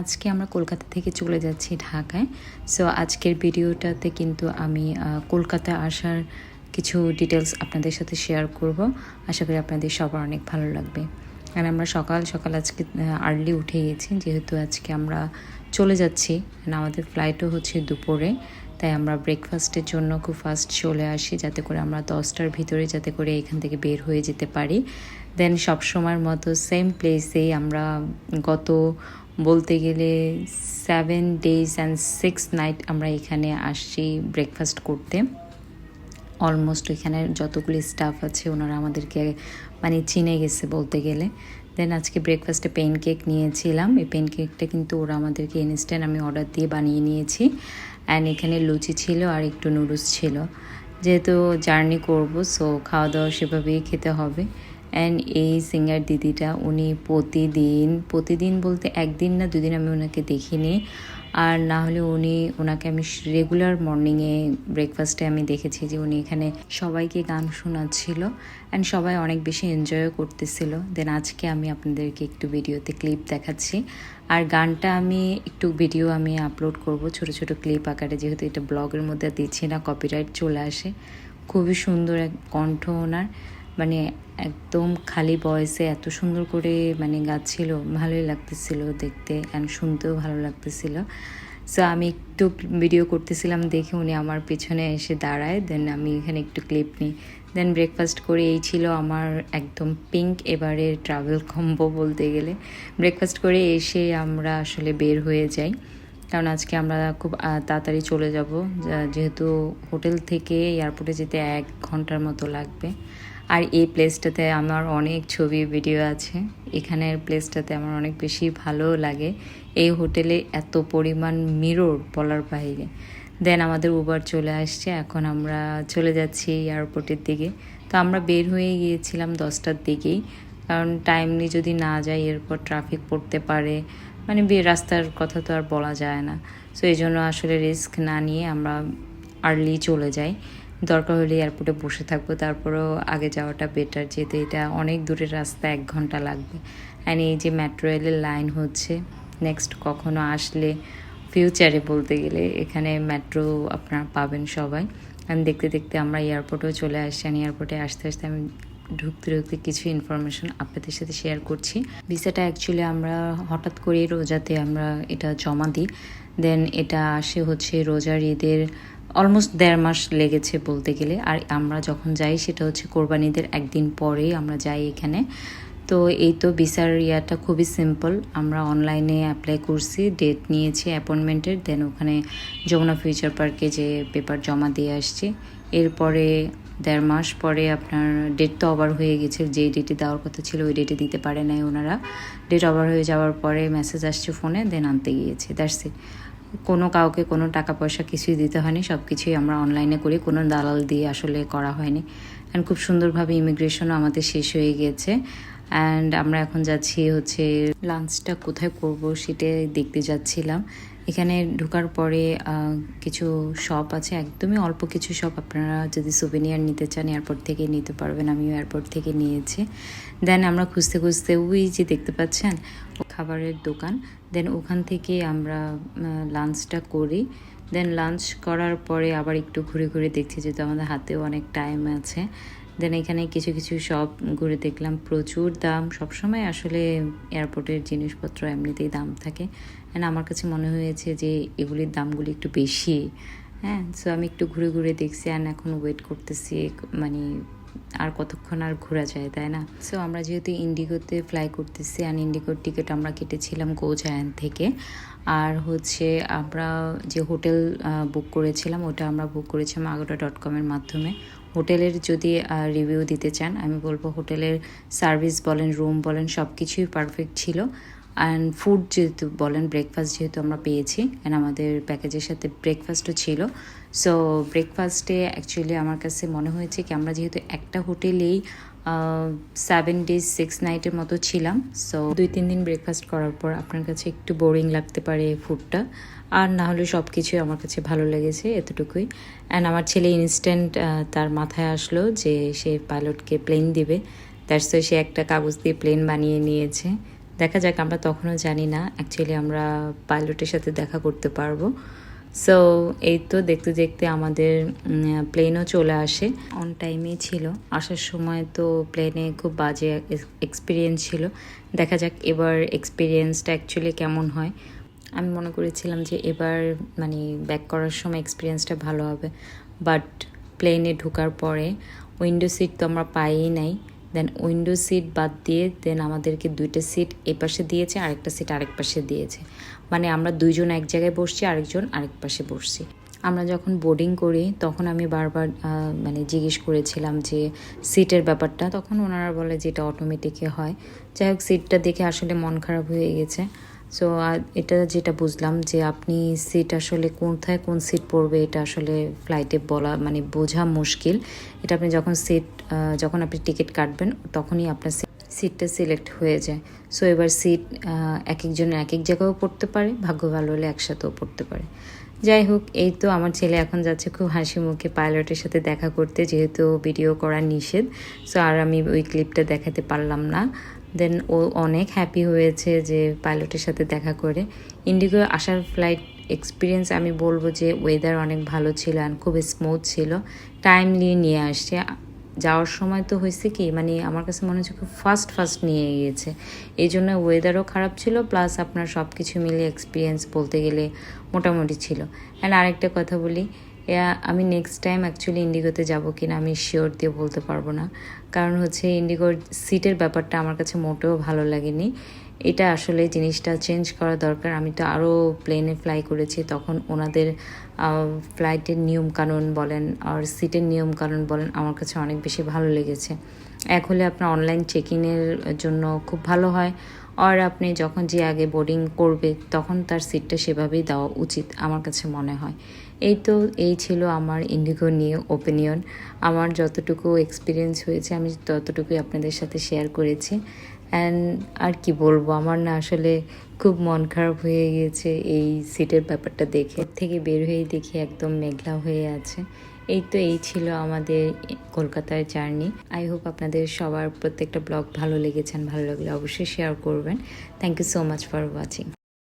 আজকে আমরা কলকাতা থেকে চলে যাচ্ছি ঢাকায়। সো আজকের ভিডিওটাতে কিন্তু আমি কলকাতা আসার কিছু ডিটেলস আপনাদের সাথে শেয়ার করব। আশা করি আপনাদের সবার অনেক ভালো লাগবে। আর আমরা সকাল সকাল আজকে আর্লি উঠে গেছি। যেহেতু আজকে আমরা চলে যাচ্ছি আমাদের ফ্লাইটও হচ্ছে দুপুরে। তাই আমরা ব্রেকফাস্টের জন্য খুব ফাস্ট চলে আসি, যাতে করে আমরা দশটার ভিতরে যাতে করে এখান থেকে বের হয়ে যেতে পারি। দেন সবসময়ের মতো সেম প্লেসেই আমরা গত বলতে গেলে seven days and six night আমরা এখানে আসছি ব্রেকফাস্ট করতে। অলমোস্ট এখানে যতগুলি স্টাফ আছে ওনারা আমাদেরকে মানে চিনে গেছে বলতে গেলে। দেন আজকে ব্রেকফাস্টে পেন কেক নিয়েছিলাম। এই পেন কেকটা কিন্তু ওরা আমাদেরকে ইনস্ট্যান্ট আমি অর্ডার দিয়ে বানিয়ে নিয়েছি। অ্যান্ড এখানে লুচি ছিল আর একটু নুডলস ছিল। যেহেতু জার্নি করব সো খাওয়া দাওয়া সেভাবেই খেতে হবে। অ্যান্ড এই সিঙ্গার দিদিটা, উনি প্রতিদিন প্রতিদিন বলতে একদিন না, দুদিন আমি ওনাকে দেখিনি। আর না হলে উনি, ওনাকে আমি রেগুলার মর্নিংয়ে ব্রেকফাস্টে আমি দেখেছি যে উনি এখানে সবাইকে গান শোনাচ্ছিল। অ্যান্ড সবাই অনেক বেশি এনজয়ও করতেছিল। দেন আজকে আমি আপনাদেরকে একটু ভিডিওতে ক্লিপ দেখাচ্ছি। আর গানটা আমি একটু ভিডিও আমি আপলোড করব। ছোট ছোট ক্লিপ আকারে, যেহেতু এটা ব্লগের মধ্যে দিচ্ছি না কপিরাইট চলে আসে। খুবই সুন্দর এক কণ্ঠ ওনার। মানে একদম খালি বয়সে এত সুন্দর করে মানে গাচ্ছিল, ভালোই লাগতেছিল দেখতে অ্যান্ড শুনতেও ভালো লাগতেছিল। সো আমি একটু ভিডিও করতেছিলাম দেখে উনি আমার পেছনে এসে দাঁড়ায় দেন আমি এখানে একটু ক্লিপ নিই। দেন ব্রেকফাস্ট করে, এই ছিল আমার একদম পিঙ্ক এবারে ট্রাভেল কম্বো বলতে গেলে। ব্রেকফাস্ট করে এসে আমরা আসলে বের হয়ে যাই, কারণ আজকে আমরা খুব তাড়াতাড়ি চলে যাব। যেহেতু হোটেল থেকে এয়ারপোর্টে যেতে এক ঘণ্টার মতো লাগবে। আর এই প্লেসটাতে আমার অনেক ছবি ভিডিও আছে। এখানের প্লেসটাতে আমার অনেক বেশি ভালো লাগে। এই হোটেলে এত পরিমাণ মিরর বলার বাইরে। দেন আমাদের উবার চলে আসছে। এখন আমরা চলে যাচ্ছি এয়ারপোর্টের দিকে। তো আমরা বের হয়ে গিয়েছিলাম দশটার দিকেই। কারণ টাইমলি যদি না যাই এরপর ট্রাফিক পড়তে পারে। মানে রাস্তার কথা তো আর বলা যায় না। সো এই জন্য আসলে রিস্ক না নিয়ে আমরা আর্লি চলে যাই। দরকার হলে এয়ারপোর্টে বসে থাকব, তারপরেও আগে যাওয়াটা বেটার যেহেতু এটা অনেক দূরের রাস্তা, এক ঘণ্টা লাগবে। অ্যান্ড এই যে মেট্রো রেলের লাইন হচ্ছে নেক্সট কখনো আসলে ফিউচারে বলতে গেলে এখানে মেট্রো আপনারা পাবেন সবাই। আমি দেখতে দেখতে আমরা এয়ারপোর্টেও চলে আসছি আর এয়ারপোর্টে আসতে আসতে আমি ঢুকতে ঢুকতে কিছু ইনফরমেশন আপনাদের সাথে শেয়ার করছি। ভিসাটা অ্যাকচুয়ালি আমরা হঠাৎ করে রোজাতে আমরা এটা জমা দিই। দেন এটা আসে হচ্ছে রোজার ঈদের অলমোস্ট দেড় মাস লেগেছে বলতে গেলে। আর আমরা যখন যাই সেটা হচ্ছে কোরবানিদের একদিন পরেই আমরা যাই এখানে। তো এই তো ভিসার ইয়াটা খুবই সিম্পল আমরা অনলাইনে অ্যাপ্লাই করছি ডেট নিয়েছি অ্যাপয়েন্টমেন্টের দেন ওখানে যমুনা ফিউচার পার্কে যে পেপার জমা দিয়ে আসছি। এরপরে দেড় মাস পরে আপনার ডেট তো ওভার হয়ে গেছে যে ডেটে দেওয়ার কথা ছিল ওই ডেটে দিতে পারে নাই ওনারা। ডেট ওভার হয়ে যাওয়ার পরে মেসেজ আসছে ফোনে দেন আনতে গিয়েছে দ্যাটস ইট কোনো কাউকে কোনো টাকা পয়সা কিছুই দিতে হয়নি সব কিছুই আমরা অনলাইনে করি, কোনো দালাল দিয়ে আসলে করা হয়নি। অ্যান্ড খুব সুন্দরভাবে ইমিগ্রেশনও আমাদের শেষ হয়ে গিয়েছে। অ্যান্ড আমরা এখন যাচ্ছি হচ্ছে লাঞ্চটা কোথায় করব সেটাই দেখতে যাচ্ছিলাম। এখানে ঢোকার পরে কিছু শপ আছে, একদমই অল্প কিছু শপ আপনারা যদি সুভেনিয়ার নিতে চান এয়ারপোর্ট থেকে নিতে পারবেন, আমিও এয়ারপোর্ট থেকে নিয়েছি। দেন আমরা খুঁজতে খুঁজতে, ওই যে দেখতে পাচ্ছেন, খাবারের দোকান। দেন ওখান থেকে আমরা লাঞ্চটা করি। দেন লাঞ্চ করার পরে আবার একটু ঘুরে ঘুরে দেখছি যেহেতু আমাদের হাতেও অনেক টাইম আছে। দেন এখানে কিছু কিছু শপ ঘুরে দেখলাম। প্রচুর দাম। সবসময় আসলে এয়ারপোর্টের জিনিসপত্র এমনিতেই দাম থাকে। অ্যান্ড আমার কাছে মনে হয়েছে যে এগুলির দামগুলি একটু বেশি। হ্যাঁ সো আমি একটু ঘুরে ঘুরে দেখছি। অ্যান্ড এখন ওয়েট করতেছি মানে আর কতক্ষণ আর ঘোরা যায়, তাই না? সো আমরা যেহেতু ইন্ডিগোতে ফ্লাই করতেছি আর ইন্ডিগোর টিকিট আমরা কেটেছিলাম গো জায়ান থেকে। আর হচ্ছে আমরা যে হোটেল বুক করেছিলাম, ওটা আমরা বুক করেছিলাম আগোটা ডট কমের মাধ্যমে। হোটেলের যদি রিভিউ দিতে চান, আমি বলব হোটেলের সার্ভিস বলেন রুম বলেন সব কিছুই পারফেক্ট ছিল। অ্যান্ড ফুড যেহেতু বলেন ব্রেকফাস্ট যেহেতু আমরা পেয়েছি অ্যান্ড আমাদের প্যাকেজের সাথে ব্রেকফাস্টও ছিল। সো ব্রেকফাস্টে অ্যাকচুয়ালি আমার কাছে মনে হয়েছে কি, আমরা যেহেতু একটা হোটেলেই সেভেন ডেজ সিক্স নাইটের মতো ছিলাম। সো দুই, তিন দিন ব্রেকফাস্ট করার পর আপনার কাছে একটু বোরিং লাগতে পারে ফুডটা আর না হলে সব কিছুই আমার কাছে ভালো লেগেছে এতটুকুই। অ্যান্ড আমার ছেলে ইনস্ট্যান্ট তার মাথায় আসলো যে সে পাইলটকে প্লেন দিবে। দ্যাটস সে একটা কাগজ দিয়ে প্লেন বানিয়ে নিয়েছে। দেখা যাক, আমরা তখনও জানি না। অ্যাকচুয়ালি আমরা পাইলটের সাথে দেখা করতে পারব। সো এই তো দেখতে দেখতে আমাদের প্লেনও চলে আসে। অন টাইমেই ছিল। আসার সময় তো প্লেনে খুব বাজে এক্সপিরিয়েন্স ছিল। দেখা যাক এবার এক্সপিরিয়েন্সটা অ্যাকচুয়ালি কেমন হয়। আমি মনে করেছিলাম যে এবার মানে ব্যাক করার সময় এক্সপিরিয়েন্সটা ভালো হবে। বাট প্লেনে ঢোকার পরে উইন্ডো সিট তো আমরা পাইই নাই। দেন উইন্ডো সিট বাদ দিয়ে দেন আমাদেরকে দুইটা সিট এপাশে পাশে দিয়েছে, আরেকটা সিট আরেক পাশে দিয়েছে। মানে আমরা দুইজন এক জায়গায় বসছি, আরেকজন আরেক পাশে বসছি। আমরা যখন বোর্ডিং করি, তখন আমি বারবার মানে জিজ্ঞেস করেছিলাম যে সিটের ব্যাপারটা। তখন ওনারা বলে যে এটা অটোমেটিকে হয়। যাই হোক সিটটা দেখে আসলে মন খারাপ হয়ে গেছে। সো এটা যেটা বুঝলাম যে আপনি সিট আসলে কোথায় কোন সিট পড়বে, এটা আসলে ফ্লাইটে বলা মানে বোঝা মুশকিল। এটা আপনি যখন সিট যখন আপনি টিকিট কাটবেন, তখনই আপনার সিটটা সিলেক্ট হয়ে যায়। সো এবার সিট এক একজনের এক এক জায়গায়ও পড়তে পারে, ভাগ্য ভালো হলে একসাথেও পড়তে পারে। যাই হোক, এই তো আমার ছেলে এখন যাচ্ছে খুব হাসি মুখে পাইলটের সাথে দেখা করতে, যেহেতু ভিডিও করা নিষেধ। সো আর আমি ওই ক্লিপটা দেখাতে পারলাম না। দেন ও অনেক হ্যাপি হয়েছে যে পাইলটের সাথে দেখা করে। ইন্ডিগো আসার ফ্লাইট এক্সপিরিয়েন্স আমি বলব যে ওয়েদার অনেক ভালো ছিল অ্যান্ড খুব স্মুথ ছিল। টাইমলি নিয়ে আসছে। যাওয়ার সময় তো হয়েছে কি মানে আমার কাছে মনে হচ্ছে খুব ফাস্ট ফাস্ট নিয়ে গিয়েছে। এই জন্য ওয়েদারও খারাপ ছিল প্লাস আপনার সব কিছু মিলে এক্সপিরিয়েন্স বলতে গেলে মোটামুটি ছিল। অ্যান্ড আরেকটা কথা বলি আমি নেক্সট টাইম অ্যাকচুয়ালি ইন্ডিগোতে যাব কি না আমি শিওর দিয়ে বলতে পারব না। কারণ হচ্ছে ইন্ডিগোর সিটের ব্যাপারটা আমার কাছে মোটেও ভালো লাগেনি। এটা আসলে জিনিসটা চেঞ্জ করা দরকার। আমি তো আরও প্লেনে ফ্লাই করেছি, তখন ওনাদের ফ্লাইটের নিয়ম কানুন বলেন আর সিটের নিয়ম কানুন বলেন আমার কাছে অনেক বেশি ভালো লেগেছে। এক হলে আপনার অনলাইন চেকিংয়ের জন্য খুব ভালো হয়। আর আপনি যখন যে আগে বোর্ডিং করবে, তখন তার সিটটা সেভাবেই দেওয়া উচিত আমার কাছে মনে হয়। এই তো, এই ছিল আমার ইন্ডিগো নিয়ে ওপিনিয়ন আমার যতটুকু এক্সপিরিয়েন্স হয়েছে, আমি ততটুকুই আপনাদের সাথে শেয়ার করেছি। অ্যান্ড আর কি বলব, আমার না আসলে খুব মন খারাপ হয়ে গিয়েছে এই সিটের ব্যাপারটা দেখে। থেকে বের হয়ে দেখি একদম মেঘলা হয়ে আছে। এই তো এই ছিল আমাদের কলকাতার জার্নি। আই হোপ আপনাদের সবার প্রত্যেকটা ব্লগ ভালো লেগেছেন ভালো লাগলে অবশ্যই শেয়ার করবেন। Thank you so much for watching